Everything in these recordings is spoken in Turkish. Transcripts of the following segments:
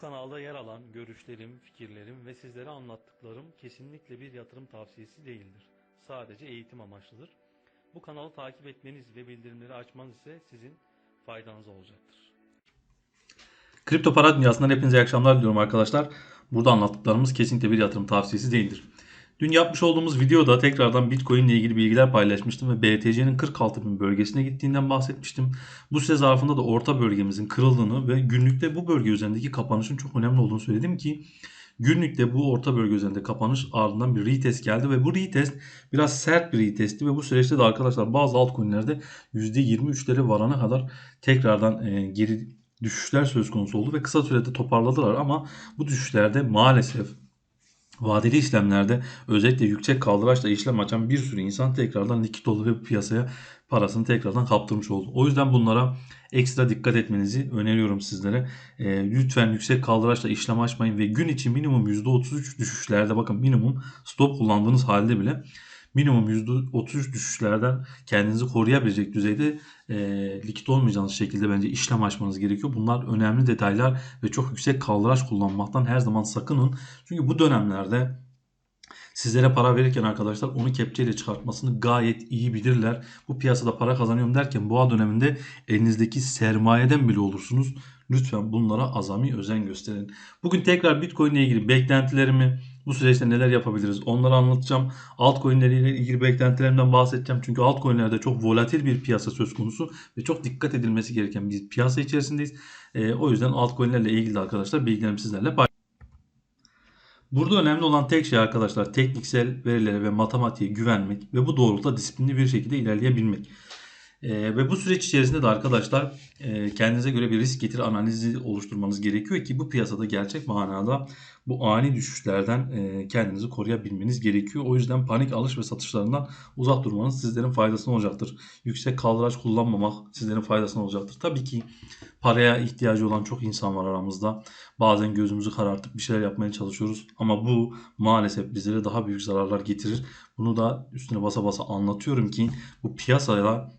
kanalda yer alan görüşlerim, fikirlerim ve sizlere anlattıklarım kesinlikle bir yatırım tavsiyesi değildir. Sadece eğitim amaçlıdır. Bu kanalı takip etmeniz ve bildirimleri açmanız ise sizin faydanıza olacaktır. Kripto para dünyasından hepinize iyi akşamlar diliyorum arkadaşlar. Burada anlattıklarımız kesinlikle bir yatırım tavsiyesi değildir. Dün yapmış olduğumuz videoda tekrardan Bitcoin ile ilgili bilgiler paylaşmıştım ve BTC'nin 46 bin bölgesine gittiğinden bahsetmiştim. Bu süre zarfında da orta bölgemizin kırıldığını ve günlükte bu bölge üzerindeki kapanışın çok önemli olduğunu söyledim ki günlükte bu orta bölge üzerinde kapanış ardından bir retest geldi ve bu retest biraz sert bir retestti ve bu süreçte de arkadaşlar bazı altcoin'lerde %23'leri varana kadar tekrardan e, geri düşüşler söz konusu oldu ve kısa sürede toparladılar ama bu düşüşlerde maalesef vadeli işlemlerde özellikle yüksek kaldıraçla işlem açan bir sürü insan tekrardan likit oldu ve piyasaya parasını tekrardan kaptırmış oldu. O yüzden bunlara ekstra dikkat etmenizi öneriyorum sizlere. E, lütfen yüksek kaldıraçla işlem açmayın ve gün içi minimum %33 düşüşlerde bakın minimum stop kullandığınız halde bile minimum %33 düşüşlerden kendinizi koruyabilecek düzeyde e, likit olmayacağınız şekilde bence işlem açmanız gerekiyor. Bunlar önemli detaylar ve çok yüksek kaldıraç kullanmaktan her zaman sakının. Çünkü bu dönemlerde sizlere para verirken arkadaşlar onu kepçeyle çıkartmasını gayet iyi bilirler. Bu piyasada para kazanıyorum derken boğa döneminde elinizdeki sermayeden bile olursunuz. Lütfen bunlara azami özen gösterin. Bugün tekrar Bitcoin ile ilgili beklentilerimi, bu süreçte neler yapabiliriz onları anlatacağım. Altcoin'leriyle ilgili beklentilerimden bahsedeceğim. Çünkü altcoin'lerde çok volatil bir piyasa söz konusu ve çok dikkat edilmesi gereken bir piyasa içerisindeyiz. Ee, o yüzden altcoin'lerle ilgili arkadaşlar bilgilerimi sizlerle paylaşacağım. Burada önemli olan tek şey arkadaşlar tekniksel verilere ve matematiğe güvenmek ve bu doğrultuda disiplinli bir şekilde ilerleyebilmek. Ee, ve bu süreç içerisinde de arkadaşlar e, kendinize göre bir risk getir analizi oluşturmanız gerekiyor ki bu piyasada gerçek manada bu ani düşüşlerden e, kendinizi koruyabilmeniz gerekiyor. O yüzden panik alış ve satışlarından uzak durmanız sizlerin faydasına olacaktır. Yüksek kaldıraç kullanmamak sizlerin faydasına olacaktır. Tabii ki paraya ihtiyacı olan çok insan var aramızda. Bazen gözümüzü karartıp bir şeyler yapmaya çalışıyoruz ama bu maalesef bizlere daha büyük zararlar getirir. Bunu da üstüne basa basa anlatıyorum ki bu piyasaya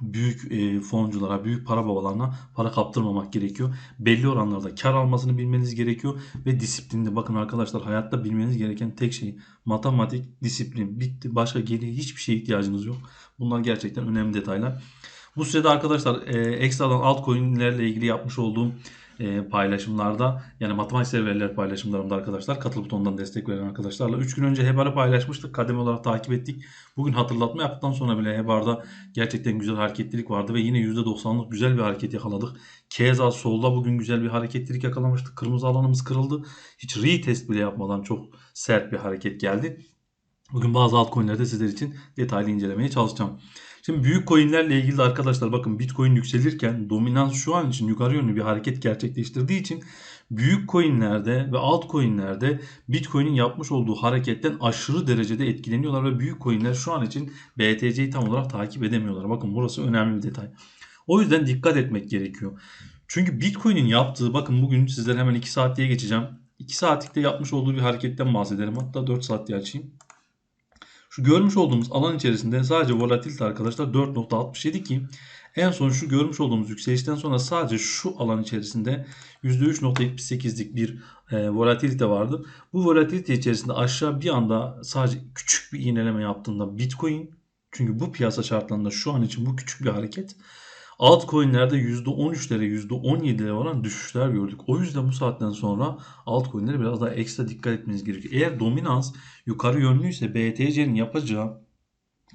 büyük e, fonculara, büyük para babalarına para kaptırmamak gerekiyor. Belli oranlarda kar almasını bilmeniz gerekiyor ve disiplinli. Bakın arkadaşlar hayatta bilmeniz gereken tek şey matematik, disiplin. Bitti. Başka geriye hiçbir şeye ihtiyacınız yok. Bunlar gerçekten önemli detaylar. Bu sürede arkadaşlar e, ekstradan altcoin'lerle ilgili yapmış olduğum e, paylaşımlarda yani matematiksel veriler paylaşımlarımda arkadaşlar katıl butonundan destek veren arkadaşlarla 3 gün önce Hebar'ı paylaşmıştık. Kademe olarak takip ettik. Bugün hatırlatma yaptıktan sonra bile Hebar'da gerçekten güzel hareketlilik vardı ve yine %90'lık güzel bir hareket yakaladık. Keza solda bugün güzel bir hareketlilik yakalamıştık. Kırmızı alanımız kırıldı. Hiç retest bile yapmadan çok sert bir hareket geldi. Bugün bazı altcoin'lerde sizler için detaylı incelemeye çalışacağım. Şimdi büyük coinlerle ilgili arkadaşlar bakın Bitcoin yükselirken dominans şu an için yukarı yönlü bir hareket gerçekleştirdiği için büyük coinlerde ve altcoinlerde Bitcoin'in yapmış olduğu hareketten aşırı derecede etkileniyorlar ve büyük coinler şu an için BTC'yi tam olarak takip edemiyorlar. Bakın burası önemli bir detay. O yüzden dikkat etmek gerekiyor. Çünkü Bitcoin'in yaptığı bakın bugün sizlere hemen 2 saat diye geçeceğim. 2 saatlikte yapmış olduğu bir hareketten bahsedelim. Hatta 4 saat diye açayım. Şu görmüş olduğumuz alan içerisinde sadece volatilite arkadaşlar 4.67 ki en son şu görmüş olduğumuz yükselişten sonra sadece şu alan içerisinde %3.78'lik bir e, volatilite vardı. Bu volatilite içerisinde aşağı bir anda sadece küçük bir iğneleme yaptığında Bitcoin çünkü bu piyasa şartlarında şu an için bu küçük bir hareket Altcoin'lerde %13'lere %17'lere varan düşüşler gördük. O yüzden bu saatten sonra altcoin'lere biraz daha ekstra dikkat etmeniz gerekiyor. Eğer dominans yukarı yönlüyse BTC'nin yapacağı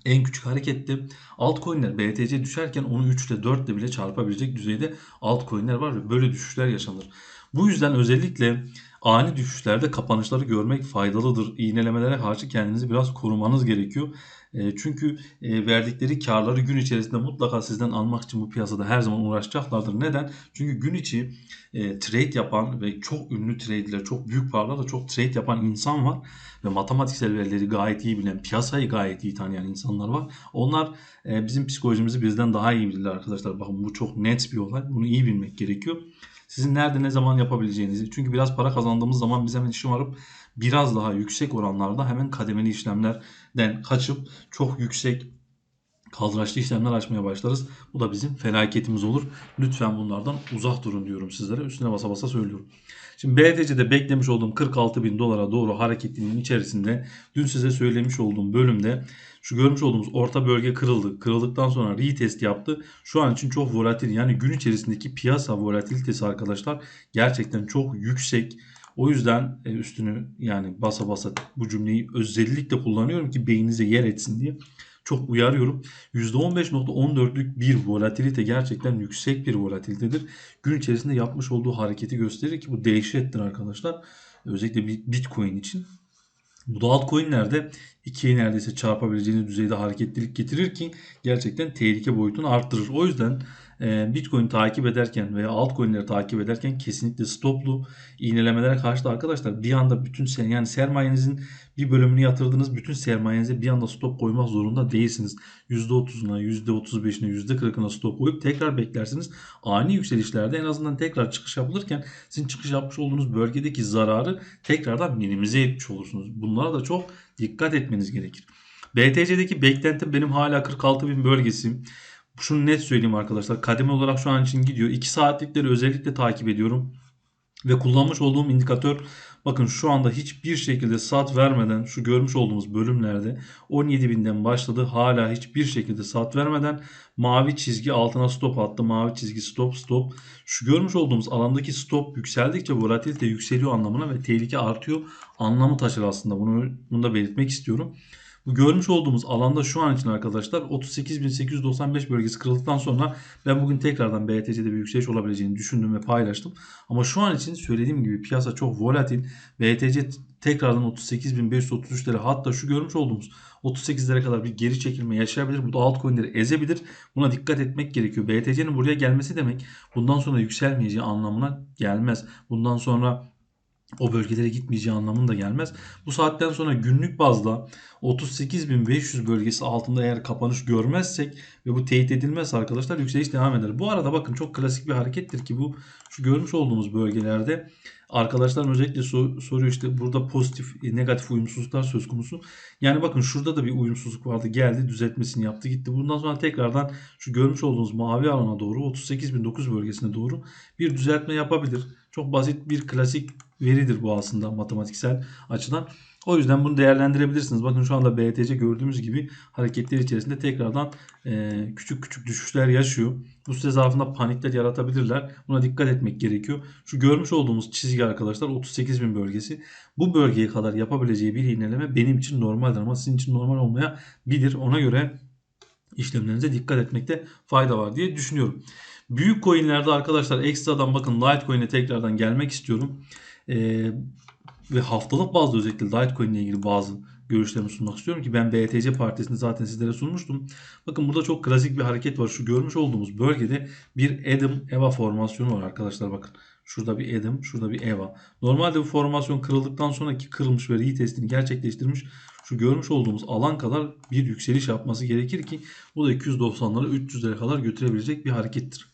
en küçük harekette altcoin'ler BTC düşerken onu 3 ile 4 ile bile çarpabilecek düzeyde altcoin'ler var ve böyle düşüşler yaşanır. Bu yüzden özellikle ani düşüşlerde kapanışları görmek faydalıdır. İğnelemelere karşı kendinizi biraz korumanız gerekiyor. E, çünkü e, verdikleri karları gün içerisinde mutlaka sizden almak için bu piyasada her zaman uğraşacaklardır. Neden? Çünkü gün içi e, trade yapan ve çok ünlü trade'ler, çok büyük paralarla çok trade yapan insan var. Ve matematiksel verileri gayet iyi bilen, piyasayı gayet iyi tanıyan insanlar var. Onlar bizim psikolojimizi bizden daha iyi bilirler arkadaşlar. Bakın bu çok net bir olay. Bunu iyi bilmek gerekiyor. Sizin nerede ne zaman yapabileceğinizi. Çünkü biraz para kazandığımız zaman biz hemen işim varıp biraz daha yüksek oranlarda hemen kademeli işlemlerden kaçıp çok yüksek kaldıraçlı işlemler açmaya başlarız. Bu da bizim felaketimiz olur. Lütfen bunlardan uzak durun diyorum sizlere. Üstüne basa basa söylüyorum. Şimdi BTC'de beklemiş olduğum 46 bin dolara doğru hareketliliğin içerisinde dün size söylemiş olduğum bölümde şu görmüş olduğumuz orta bölge kırıldı. Kırıldıktan sonra retest yaptı. Şu an için çok volatil yani gün içerisindeki piyasa volatilitesi arkadaşlar gerçekten çok yüksek. O yüzden e, üstünü yani basa basa bu cümleyi özellikle kullanıyorum ki beyninize yer etsin diye. Çok uyarıyorum. %15.14'lük bir volatilite gerçekten yüksek bir volatilitedir. Gün içerisinde yapmış olduğu hareketi gösterir ki bu dehşettir arkadaşlar. Özellikle Bitcoin için. Bu da altcoin'lerde ikiye neredeyse çarpabileceğiniz düzeyde hareketlilik getirir ki gerçekten tehlike boyutunu arttırır. O yüzden Bitcoin takip ederken veya altcoin'leri takip ederken kesinlikle stoplu iğnelemelere karşı da arkadaşlar bir anda bütün sen yani sermayenizin bir bölümünü yatırdınız bütün sermayenize bir anda stop koymak zorunda değilsiniz. %30'una, %35'ine, %40'ına stop koyup tekrar beklersiniz. Ani yükselişlerde en azından tekrar çıkış yapılırken sizin çıkış yapmış olduğunuz bölgedeki zararı tekrardan minimize etmiş olursunuz. Bunlara da çok dikkat etmeniz gerekir. BTC'deki beklentim benim hala 46 bin bölgesi. Şunu net söyleyeyim arkadaşlar. Kademe olarak şu an için gidiyor. 2 saatlikleri özellikle takip ediyorum. Ve kullanmış olduğum indikatör bakın şu anda hiçbir şekilde sat vermeden şu görmüş olduğumuz bölümlerde 17.000'den başladı. Hala hiçbir şekilde sat vermeden mavi çizgi altına stop attı. Mavi çizgi stop stop. Şu görmüş olduğumuz alandaki stop yükseldikçe volatilite yükseliyor anlamına ve tehlike artıyor anlamı taşır aslında. Bunu, bunu da belirtmek istiyorum. Bu görmüş olduğumuz alanda şu an için arkadaşlar 38.895 bölgesi kırıldıktan sonra ben bugün tekrardan BTC'de bir yükseliş olabileceğini düşündüm ve paylaştım. Ama şu an için söylediğim gibi piyasa çok volatil. BTC tekrardan 38.533'lere hatta şu görmüş olduğumuz 38'lere kadar bir geri çekilme yaşayabilir. Bu da altcoin'leri ezebilir. Buna dikkat etmek gerekiyor. BTC'nin buraya gelmesi demek bundan sonra yükselmeyeceği anlamına gelmez. Bundan sonra o bölgelere gitmeyeceği anlamında gelmez. Bu saatten sonra günlük bazda 38.500 bölgesi altında eğer kapanış görmezsek ve bu teyit edilmezse arkadaşlar yükseliş devam eder. Bu arada bakın çok klasik bir harekettir ki bu şu görmüş olduğumuz bölgelerde arkadaşlar özellikle sor, soruyor işte burada pozitif negatif uyumsuzluklar söz konusu. Yani bakın şurada da bir uyumsuzluk vardı geldi düzeltmesini yaptı gitti. Bundan sonra tekrardan şu görmüş olduğunuz mavi alana doğru 38.009 bölgesine doğru bir düzeltme yapabilir. Çok basit bir klasik veridir bu aslında matematiksel açıdan. O yüzden bunu değerlendirebilirsiniz. Bakın şu anda BTC gördüğümüz gibi hareketler içerisinde tekrardan e, küçük küçük düşüşler yaşıyor. Bu süre zarfında panikler yaratabilirler. Buna dikkat etmek gerekiyor. Şu görmüş olduğumuz çizgi arkadaşlar 38.000 bölgesi. Bu bölgeye kadar yapabileceği bir iğneleme benim için normaldir ama sizin için normal olmayabilir. Ona göre işlemlerinize dikkat etmekte fayda var diye düşünüyorum. Büyük coinlerde arkadaşlar ekstradan bakın Litecoin'e tekrardan gelmek istiyorum. Ee, ve haftalık bazda özellikle Litecoin ile ilgili bazı görüşlerimi sunmak istiyorum ki ben BTC partisini zaten sizlere sunmuştum. Bakın burada çok klasik bir hareket var. Şu görmüş olduğumuz bölgede bir Adam Eva formasyonu var arkadaşlar bakın. Şurada bir Adam, şurada bir Eva. Normalde bu formasyon kırıldıktan sonraki kırılmış ve retestini gerçekleştirmiş. Şu görmüş olduğumuz alan kadar bir yükseliş yapması gerekir ki bu da 290'lara 300'lere kadar götürebilecek bir harekettir.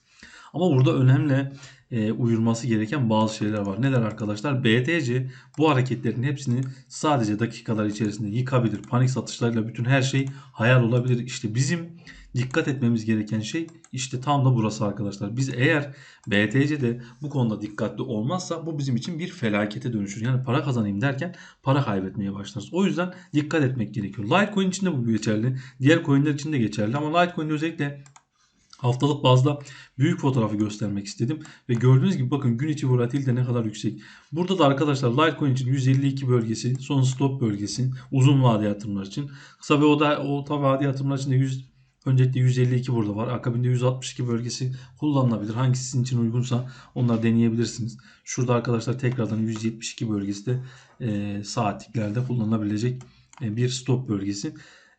Ama burada önemli e, uyulması gereken bazı şeyler var. Neler arkadaşlar? BTC bu hareketlerin hepsini sadece dakikalar içerisinde yıkabilir. Panik satışlarıyla bütün her şey hayal olabilir. İşte bizim dikkat etmemiz gereken şey işte tam da burası arkadaşlar. Biz eğer BTC'de bu konuda dikkatli olmazsa bu bizim için bir felakete dönüşür. Yani para kazanayım derken para kaybetmeye başlarız. O yüzden dikkat etmek gerekiyor. Litecoin için de bu geçerli. Diğer coinler için de geçerli ama Litecoin özellikle Haftalık bazda büyük fotoğrafı göstermek istedim. Ve gördüğünüz gibi bakın gün içi volatilite ne kadar yüksek. Burada da arkadaşlar Litecoin için 152 bölgesi, son stop bölgesi, uzun vade yatırımlar için. Kısa ve oda, orta vade yatırımlar için de 100, öncelikle 152 burada var. Akabinde 162 bölgesi kullanılabilir. Hangisi sizin için uygunsa onları deneyebilirsiniz. Şurada arkadaşlar tekrardan 172 bölgesi de e, saatliklerde kullanılabilecek e, bir stop bölgesi.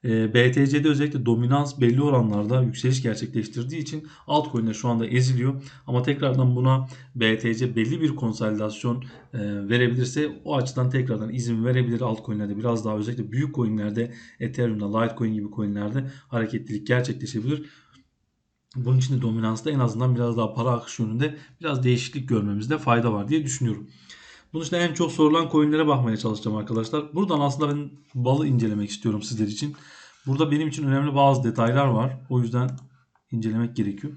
E, BTC'de özellikle dominans belli oranlarda yükseliş gerçekleştirdiği için altcoin'ler şu anda eziliyor. Ama tekrardan buna BTC belli bir konsolidasyon e, verebilirse o açıdan tekrardan izin verebilir altcoin'lerde biraz daha özellikle büyük coin'lerde Ethereum'da Litecoin gibi coin'lerde hareketlilik gerçekleşebilir. Bunun için de dominansta en azından biraz daha para akışı yönünde biraz değişiklik görmemizde fayda var diye düşünüyorum. Bunun için en çok sorulan coinlere bakmaya çalışacağım arkadaşlar. Buradan aslında ben balı incelemek istiyorum sizler için. Burada benim için önemli bazı detaylar var. O yüzden incelemek gerekiyor.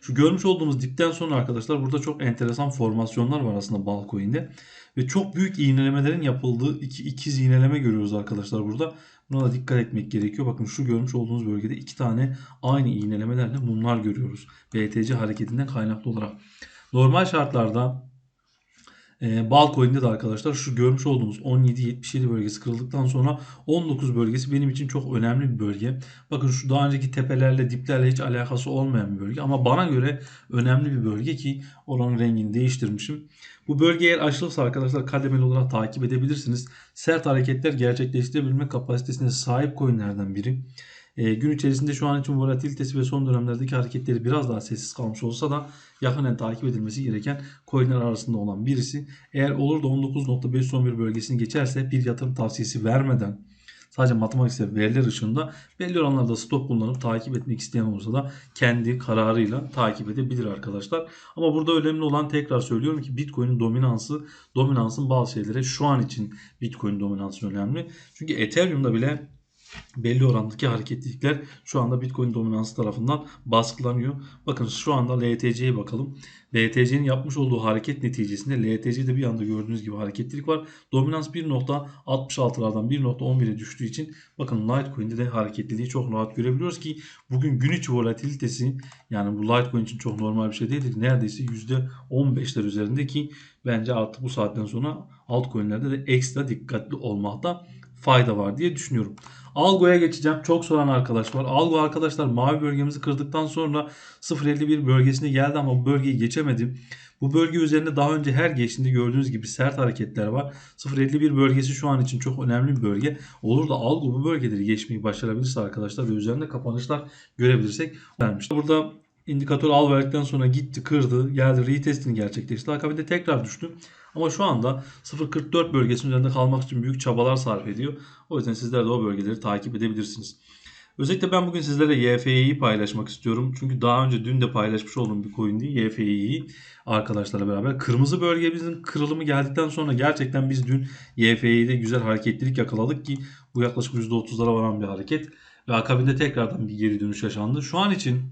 Şu görmüş olduğumuz dipten sonra arkadaşlar burada çok enteresan formasyonlar var aslında Balcoin'de. Ve çok büyük iğnelemelerin yapıldığı iki ikiz iğneleme görüyoruz arkadaşlar burada. Buna da dikkat etmek gerekiyor. Bakın şu görmüş olduğunuz bölgede iki tane aynı iğnelemelerle mumlar görüyoruz. BTC hareketinden kaynaklı olarak. Normal şartlarda e, Balcoin'de de arkadaşlar şu görmüş olduğumuz 17-77 bölgesi kırıldıktan sonra 19 bölgesi benim için çok önemli bir bölge. Bakın şu daha önceki tepelerle diplerle hiç alakası olmayan bir bölge ama bana göre önemli bir bölge ki oranın rengini değiştirmişim. Bu bölge eğer aşılırsa arkadaşlar kademeli olarak takip edebilirsiniz. Sert hareketler gerçekleştirebilme kapasitesine sahip coinlerden biri. E, gün içerisinde şu an için volatilitesi ve son dönemlerdeki hareketleri biraz daha sessiz kalmış olsa da yakından takip edilmesi gereken coinler arasında olan birisi. Eğer olur da 19.511 bölgesini geçerse bir yatırım tavsiyesi vermeden sadece matematiksel veriler ışığında belli oranlarda stop kullanıp takip etmek isteyen olursa da kendi kararıyla takip edebilir arkadaşlar. Ama burada önemli olan tekrar söylüyorum ki Bitcoin'in dominansı, dominansın bazı şeylere şu an için Bitcoin dominansı önemli. Çünkü Ethereum'da bile belli orandaki hareketlilikler şu anda Bitcoin dominansı tarafından baskılanıyor. Bakın şu anda LTC'ye bakalım. LTC'nin yapmış olduğu hareket neticesinde LTC'de bir anda gördüğünüz gibi hareketlilik var. Dominans 1.66'lardan 1.11'e düştüğü için bakın Litecoin'de de hareketliliği çok rahat görebiliyoruz ki bugün gün içi volatilitesi yani bu Litecoin için çok normal bir şey değildir. Neredeyse %15'ler üzerinde ki bence artık bu saatten sonra altcoin'lerde de ekstra dikkatli olmakta fayda var diye düşünüyorum. Algo'ya geçeceğim. Çok soran arkadaş var. Algo arkadaşlar mavi bölgemizi kırdıktan sonra 0.51 bölgesine geldi ama bu bölgeyi geçemedi. Bu bölge üzerinde daha önce her geçtiğinde gördüğünüz gibi sert hareketler var. 0.51 bölgesi şu an için çok önemli bir bölge. Olur da Algo bu bölgeleri geçmeyi başarabilirse arkadaşlar ve üzerinde kapanışlar görebilirsek vermiş. Burada indikatör al verdikten sonra gitti kırdı geldi retestini gerçekleşti. Akabinde tekrar düştü. Ama şu anda 0.44 bölgesinin üzerinde kalmak için büyük çabalar sarf ediyor. O yüzden sizler de o bölgeleri takip edebilirsiniz. Özellikle ben bugün sizlere YFY'yi paylaşmak istiyorum. Çünkü daha önce dün de paylaşmış olduğum bir coin değil. YFY'yi arkadaşlarla beraber. Kırmızı bölgemizin kırılımı geldikten sonra gerçekten biz dün YFY'de güzel hareketlilik yakaladık ki bu yaklaşık %30'lara varan bir hareket. Ve akabinde tekrardan bir geri dönüş yaşandı. Şu an için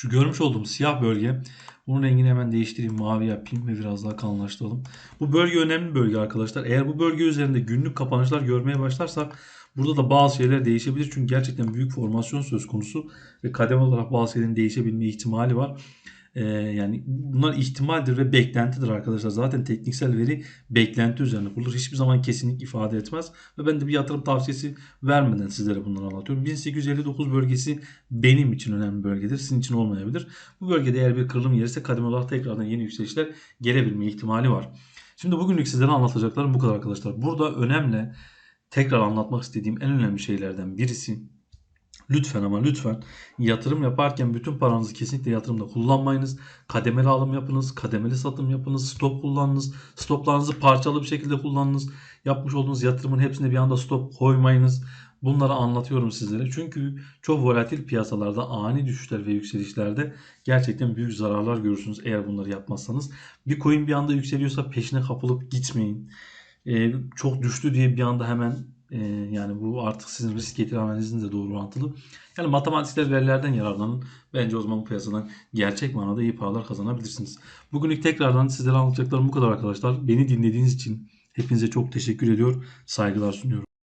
şu görmüş olduğum siyah bölge bunun rengini hemen değiştireyim mavi yapayım ve biraz daha kalınlaştıralım. Bu bölge önemli bir bölge arkadaşlar. Eğer bu bölge üzerinde günlük kapanışlar görmeye başlarsak burada da bazı şeyler değişebilir. Çünkü gerçekten büyük formasyon söz konusu ve kademe olarak bazı şeylerin değişebilme ihtimali var. Ee, yani bunlar ihtimaldir ve beklentidir arkadaşlar. Zaten tekniksel veri beklenti üzerine kurulur. Hiçbir zaman kesinlik ifade etmez. Ve ben de bir yatırım tavsiyesi vermeden sizlere bunları anlatıyorum. 1859 bölgesi benim için önemli bölgedir. Sizin için olmayabilir. Bu bölgede eğer bir kırılım gelirse kademe olarak tekrardan yeni yükselişler gelebilme ihtimali var. Şimdi bugünlük sizlere anlatacaklarım bu kadar arkadaşlar. Burada önemli tekrar anlatmak istediğim en önemli şeylerden birisi Lütfen ama lütfen yatırım yaparken bütün paranızı kesinlikle yatırımda kullanmayınız. Kademeli alım yapınız, kademeli satım yapınız, stop kullanınız, stoplarınızı parçalı bir şekilde kullanınız. Yapmış olduğunuz yatırımın hepsine bir anda stop koymayınız. Bunları anlatıyorum sizlere. Çünkü çok volatil piyasalarda ani düşüşler ve yükselişlerde gerçekten büyük zararlar görürsünüz eğer bunları yapmazsanız. Bir coin bir anda yükseliyorsa peşine kapılıp gitmeyin. Ee, çok düştü diye bir anda hemen yani bu artık sizin risk getiri analizinizle doğru orantılı. Yani matematiksel verilerden yararlanın. Bence o zaman bu piyasadan gerçek manada iyi paralar kazanabilirsiniz. Bugünlük tekrardan sizlere anlatacaklarım bu kadar arkadaşlar. Beni dinlediğiniz için hepinize çok teşekkür ediyor. Saygılar sunuyorum.